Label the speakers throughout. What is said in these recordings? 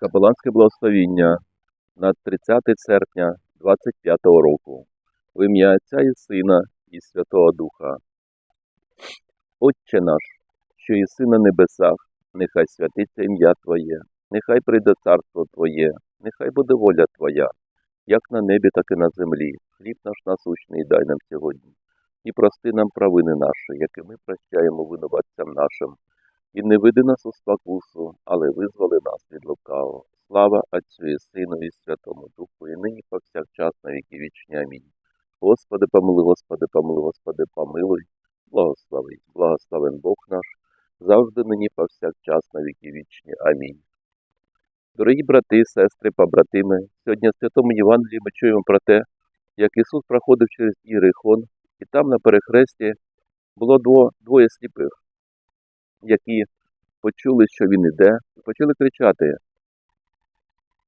Speaker 1: Капеланське благословіння на 30 серпня 25 року. В ім'я Отця і Сина і Святого Духа. Отче наш, що єси на небесах, нехай святиться ім'я Твоє, нехай прийде царство Твоє, нехай буде воля Твоя, як на небі, так і на землі. Хліб наш насущний дай нам сьогодні. І прости нам провини наші, які ми прощаємо винуватцям нашим. І не веди нас у спокусу, але визволи нас від лукавого. Слава Отцю і Сину і Святому Духу, і нині повсякчас на віки вічні. Амінь. Господи, помилуй, Господи, помилуй, Господи, помилуй, благослови, благословен Бог наш, завжди нині повсякчас на віки вічні. Амінь. Дорогі брати, сестри, побратими, сьогодні в Святому Євангелії ми чуємо про те, як Ісус проходив через Іерихон, і там на перехресті було двоє сліпих, які почули, що він іде, почали кричати: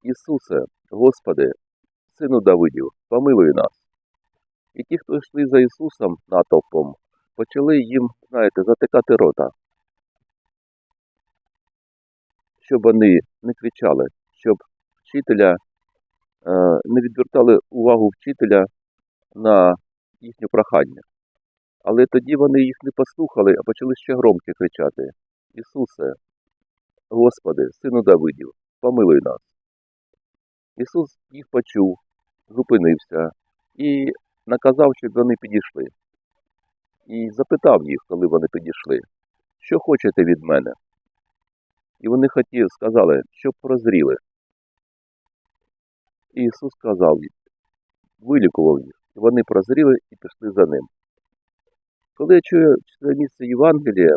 Speaker 1: Ісусе, Господи, Сину Давидів, помилуй нас. І ті, хто йшли за Ісусом натовпом, почали їм, знаєте, затикати рота, щоб вони не кричали, щоб вчителя е, не відвертали увагу вчителя на їхнє прохання. Але тоді вони їх не послухали, а почали ще громче кричати: Ісусе, Господи, Сину Давидів, помилуй нас. Ісус їх почув, зупинився і наказав, щоб вони підійшли. І запитав їх, коли вони підійшли, що хочете від мене? І вони хотіли, сказали, щоб прозріли. І Ісус сказав їм, вилікував їх, і вони прозріли і пішли за ним. Коли я чую це місце Євангелія,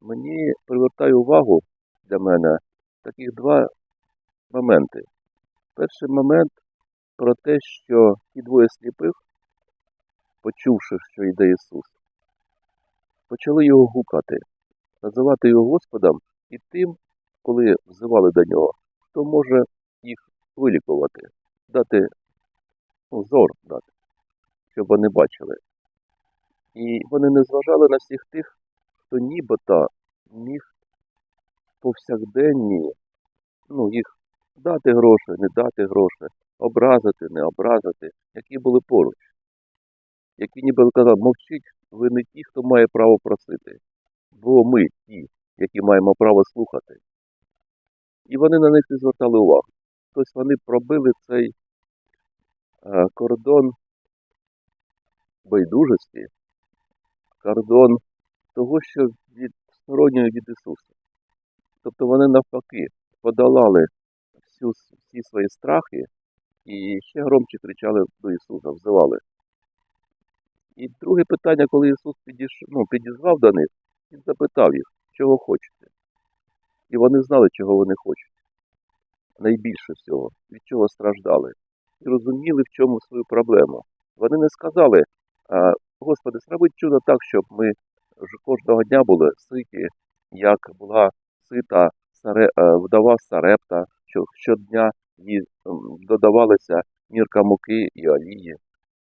Speaker 1: мені привертає увагу для мене таких два моменти. Перший момент про те, що ті двоє сліпих, почувши, що йде Ісус, почали його гукати, називати його Господом і тим, коли взивали до нього, хто може їх вилікувати, дати ну, зор дати, щоб вони бачили. І вони не зважали на всіх тих, хто нібито міг повсякденні, ну, їх дати гроші, не дати гроші, образити, не образити, які були поруч. Які ніби казали, мовчіть, ви не ті, хто має право просити, бо ми ті, які маємо право слухати. І вони на них не звертали увагу. Тобто вони пробили цей е, кордон байдужості, кордон того, що від сторонньої від Ісуса. Тобто вони навпаки подолали всю, всі свої страхи і ще громче кричали до Ісуса, взивали. І друге питання, коли Ісус підійш... ну, підізвав до них, Він запитав їх, чого хочете. І вони знали, чого вони хочуть. Найбільше всього, від чого страждали. І розуміли, в чому свою проблему. Вони не сказали, Господи, зроби чудо так, щоб ми кожного дня були ситі, як була сита Саре... е, вдова Сарепта, що щодня їй м, додавалися мірка муки і олії.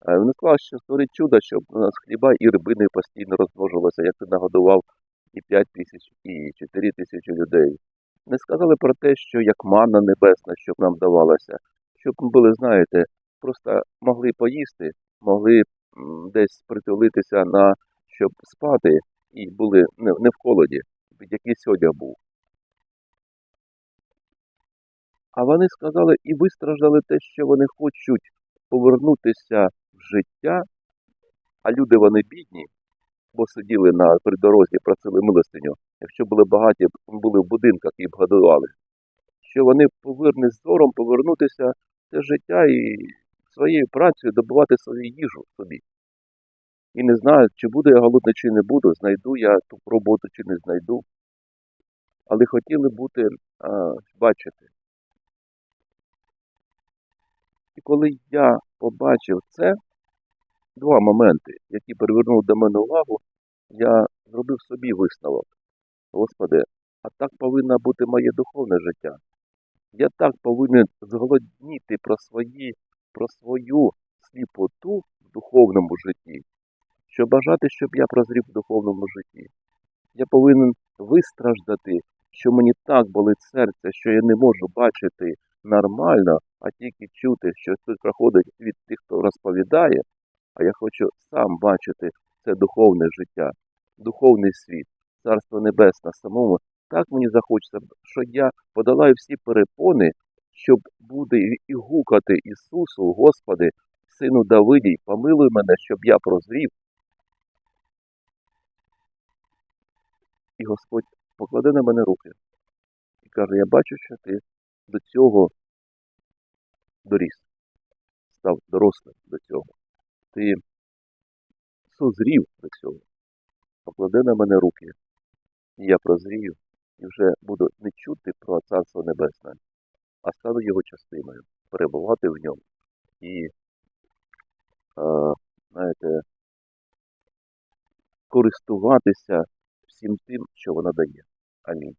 Speaker 1: Е, Вони сказали, що створить чудо, щоб у нас хліба і рибини постійно розмножилося, як ти нагодував і 5 тисяч, і 4 тисячі людей. Не сказали про те, що як манна небесна, щоб нам давалося, щоб ми були, знаєте, просто могли поїсти, могли десь притулитися на щоб спати і були не, не в холоді, якийсь одяг був. А вони сказали, і вистраждали те, що вони хочуть повернутися в життя, а люди вони бідні, бо сиділи на придорозі, просили милостиню. Якщо були багаті, були в будинках і б годували. Що вони повинні з зором повернутися в те життя і своєю працею добувати свою їжу собі. І не знаю, чи буду я голодний, чи не буду, знайду я ту роботу, чи не знайду. Але хотіли бути, а, бачити. І коли я побачив це, два моменти, які привернули до мене увагу, я зробив собі висновок. Господи, а так повинно бути моє духовне життя. Я так повинен зголодніти про свої, про свою сліпоту в духовному житті, що бажати, щоб я прозрів в духовному житті. Я повинен вистраждати що мені так болить серце, що я не можу бачити нормально, а тільки чути, що хтось проходить від тих, хто розповідає, а я хочу сам бачити це духовне життя, духовний світ, царство небесне самому. Так мені захочеться, що я подолаю всі перепони, щоб буде і гукати Ісусу, Господи, Сину Давидій, помилуй мене, щоб я прозрів. І Господь покладе на мене руки і каже, я бачу, що ти до цього доріс, став дорослим до цього. Ти созрів до цього. Покладе на мене руки, і я прозрію, і вже буду не чути про Царство Небесне, а стану його частиною, перебувати в ньому і, е, знаєте, користуватися всім тим, що вона дає. Амінь.